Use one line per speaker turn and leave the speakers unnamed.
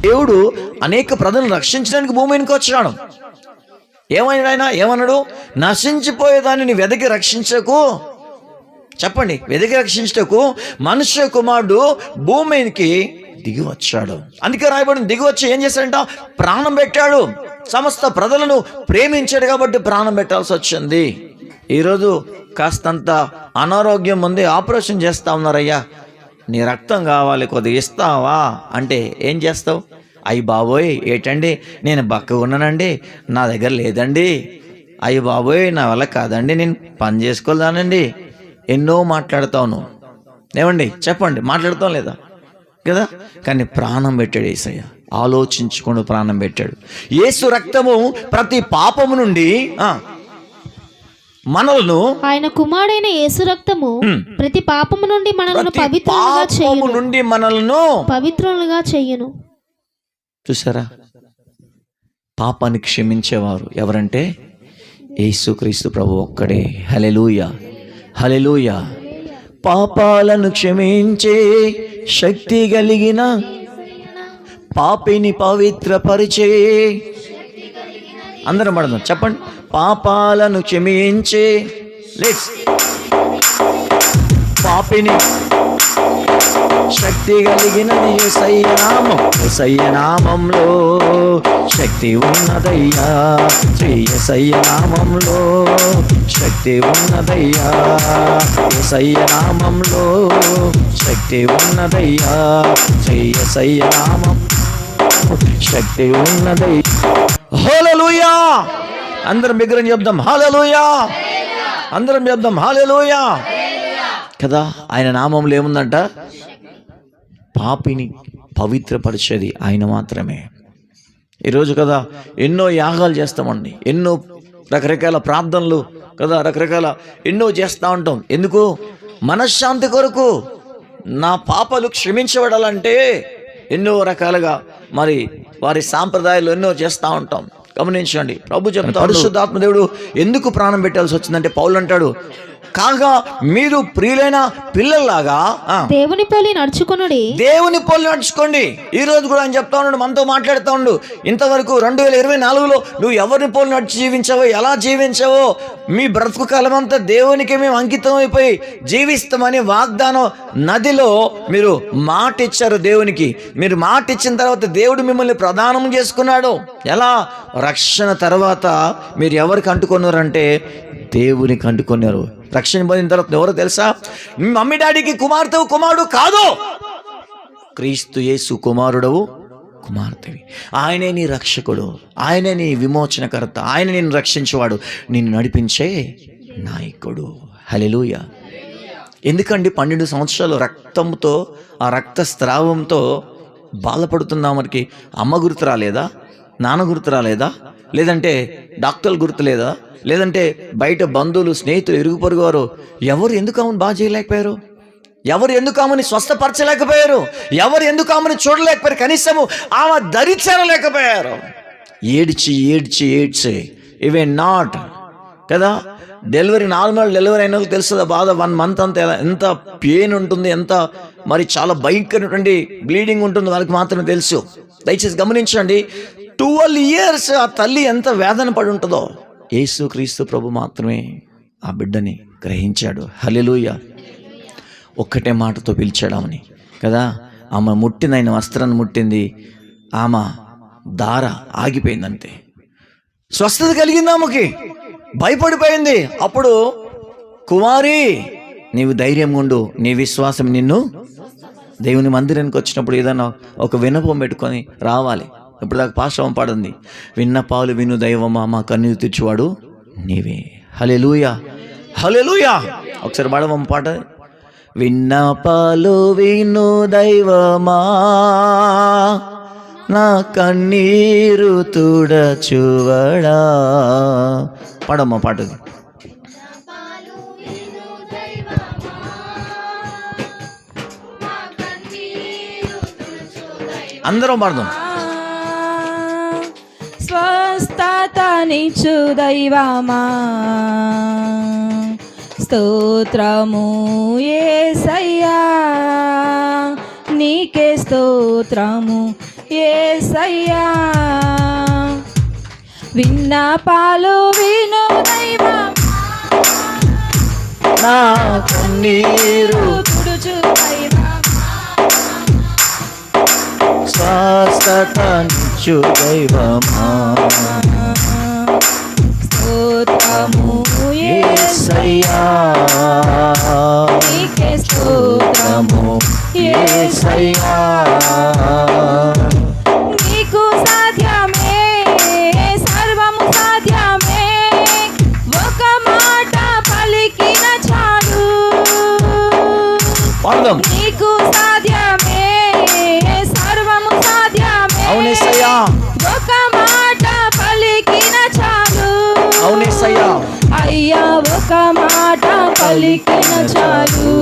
దేవుడు అనేక ప్రజలను రక్షించడానికి భూమి మీదకి వచ్చాడు. ఏమన్నాడు ఆయన ఏమన్నాడు? నశించిపోయేదాన్ని వెదకి రక్షించకు. చెప్పండి వెదకి రక్షించటకు మనుష్య కుమారుడు భూమికి దిగి వచ్చాడు. అందుకే రాయబడిన దిగి వచ్చి ఏం చేశాడంట? ప్రాణం పెట్టాడు. సమస్త ప్రజలను ప్రేమించాడు కాబట్టి ప్రాణం పెట్టాల్సి వచ్చింది. ఈరోజు కాస్తంత అనారోగ్యం ఉంది ఆపరేషన్ చేస్తా ఉన్నారయ్యా. నీ రక్తం కావాలి కొద్దిగా ఇస్తావా? అంటే ఏం చేస్తావు? అయ్యి బాబోయ్ ఏటండి? నేను బక్క ఉన్నానండి. నా దగ్గర లేదండి. అయ్యి బాబోయ్ నా వల్ల కాదండి. నేను పని చేసుకోలేదానండి. ఎన్నో మాట్లాడతాను ఏమండి? చెప్పండి. మాట్లాడతాం లేదా? కదా? కానీ ప్రాణం పెట్టాడు ఏసయ్య. ఆలోచించుకొని ప్రాణం పెట్టాడు. యేసు రక్తము ప్రతి పాపము నుండి మనలను
ఆయన కుమారుడైన యేసు రక్తము. ప్రతి పాపము నుండి మనల్ని పవిత్రులుగా
పాపము
చేయును.
నుండి మనలను
పవిత్రులుగా చెయ్యను
చూసారా పాపాన్ని క్షమించేవారు ఎవరంటే యేసుక్రీస్తు ప్రభు ఒక్కడే. హలెలూయ హలెలూయ పాపాలను క్షమించే శక్తి కలిగిన పాపిని పవిత్రపరిచే. అందరం పడదాం. చెప్పండి. పాపాలను క్షమించే. లెట్స్ పాపిని శక్తి కలిగినది యేసయ్య నామం. శక్తి ఉన్నదయ్యా. శ్రీ ఎసయ్యనామంలో శక్తి ఉన్నదయ్యా. ఎసయ్యనామంలో శక్తి ఉన్నదయ్యా. శ్రీ ఎసయ్యనామం శక్తి ఉన్నదయ్యా. హోలలుయా అందరం బిగ్గరని చెప్దాం. హల్లెలూయా. అందరం చెప్దాం. హల్లెలూయా. కదా ఆయన నామంలో ఏముందంట? పాపిని పవిత్రపరిచేది ఆయన మాత్రమే. ఈరోజు కదా ఎన్నో యాగాలు చేస్తామండి. ఎన్నో రకరకాల ప్రార్థనలు కదా రకరకాల ఎన్నో చేస్తూ ఉంటాం. ఎందుకు? మనశ్శాంతి కొరకు నా పాపలు క్షమించబడాలంటే ఎన్నో రకాలుగా మరి వారి సాంప్రదాయాలు ఎన్నో చేస్తూ ఉంటాం. గమనించండి. ప్రభు చెప్తా పరిశుద్ధాత్మ దేవుడు ఎందుకు ప్రాణం పెట్టాల్సి వచ్చిందంటే పౌలు అంటాడు కాగా మీరు ప్రియులైన పిల్లల్లాగా
దేవుని పోలి నడుచుకునుడి.
దేవుని పోలి నడుచుకోండి. ఈ రోజు కూడా ఆయన చెప్తా ఉన్నాడు మనతో మాట్లాడుతూ ఉండు ఇంతవరకు రెండు వేల ఇరవై నాలుగులో నువ్వు ఎవరిని పోలి నడిచి జీవించావో ఎలా జీవించావో మీ బ్రతుకు కాలం అంతా దేవునికి మేము అంకితం అయిపోయి జీవిస్తామని వాగ్దానం నదిలో మీరు మాట ఇచ్చారు దేవునికి. మీరు మాట ఇచ్చిన తర్వాత దేవుడు మిమ్మల్ని ప్రదానం చేసుకున్నాడు. ఎలా? రక్షణ తర్వాత మీరు ఎవరికి అంటుకున్నారంటే దేవునికి అంటుకున్నారు. రక్షణ పొందిన తర్వాత ఎవరో తెలుసా? మీ మమ్మీ డాడీకి కుమార్తెవు కుమారుడు కాదు. క్రీస్తు యేసు కుమారుడవు కుమార్తెవి. ఆయనే నీ రక్షకుడు ఆయనే నీ విమోచనకర్త ఆయన నిన్ను రక్షించేవాడు నిన్ను నడిపించే నాయకుడు. హలెలుయ ఎందుకండి పన్నెండు సంవత్సరాలు రక్తంతో ఆ రక్త స్రావంతో బాధపడుతున్నా మనకి అమ్మ గుర్తు రాలేదా? నాన్న గుర్తు రాలేదా? లేదంటే డాక్టర్లు గుర్తు లేదా లేదంటే బయట బంధువులు స్నేహితులు ఇరుగు పొరుగు వారు ఎవరు ఎందుకు ఆమెను బాగా చేయలేకపోయారు? ఎవరు ఎందుకు ఆమెని స్వస్థపరచలేకపోయారు? ఎవరు ఎందుకు ఆమెను చూడలేకపోయారు? కనీసము ఆమె ధరించలేకపోయారు ఏడ్చి ఏడ్చి ఏడ్చి. ఇవే నాట్. కదా? డెలివరీ నార్మల్ డెలివరీ అయిన వాళ్ళకి తెలుస్తుంది బాధ? వన్ మంత్ అంతా ఎంత పెయిన్ ఉంటుంది ఎంత మరి చాలా భయంకరమైనటువంటి బ్లీడింగ్ ఉంటుంది వాళ్ళకి మాత్రమే తెలుసు. దయచేసి గమనించండి. ట్వెల్వ్ ఇయర్స్ ఆ తల్లి ఎంత వేదన పడి ఉంటుందో యేసు క్రీస్తు ప్రభు మాత్రమే ఆ బిడ్డని గ్రహించాడు. హలిలుయ ఒక్కటే మాటతో పిలిచాడామని కదా? ఆమె ముట్టింది ఆయన వస్త్రాన్ని ముట్టింది. ఆమె దార ఆగిపోయిందంతే. స్వస్థత కలిగింది ఆమెకి. భయపడిపోయింది. అప్పుడు కుమారి నీవు ధైర్యం ఉండు. నీ విశ్వాసం నిన్ను దేవుని మందిరానికి వచ్చినప్పుడు ఏదైనా ఒక వినపం పెట్టుకొని రావాలి. ఇప్పుడు దాకా పాశ్రమం పాడింది. విన్నపాలు విను దైవమా మా కన్నీరు తెచ్చువాడు నీవే. హలే లూయా హలే లూయా ఒకసారి పాడవం పాట. విన్న పాలు విను దైవమా నా కన్నీరు తుడచువడా. పాడమ్మ పాటది అందరం పాడదాం.
స్వస్థతనిచ్చు దైవమా? స్తోత్రము ఏసయ్యా. నీకే స్తోత్రము ఏసయ్యా. విన్నపాలు విను దైవం
నా కన్నీరు
తుడుచు దైవం
స్వస్థత నిచ్చు దైవమా.
నీకే స్తోత్రము
యేసయ్యా
నీకు సాధ్యమే సర్వము సాధ్యమే ఒక మాట పలికిన చాలు
పాడదాం
నీకు సాధ్యమే సర్వము సాధ్యమే
అవునేసయ్యా అవునేసయ్యా
అయ్యా ఒక మాట పలికిన చాలు.